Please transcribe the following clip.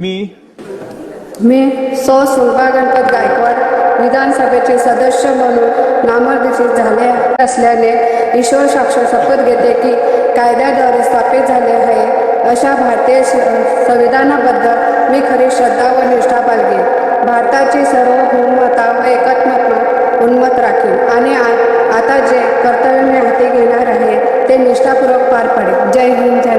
मी मी सौ गणपत गायकवाड विधानसभेचे सदस्य म्हणून नामनिर्देशित झाले असल्याने ईश्वर साक्ष शपथ घेते की कायद्याद्वारे स्थापित झाले आहे अशा भारतीय संविधानाबद्दल मी खरी श्रद्धा व निष्ठा बाळगेन. भारताची सार्वभौमता व एकात्मक उन्मत राखेन. आणि आता जे कर्तव्य मी हाती घेणार आहे ते निष्ठापूर्वक पार पडेल जय हिंद जय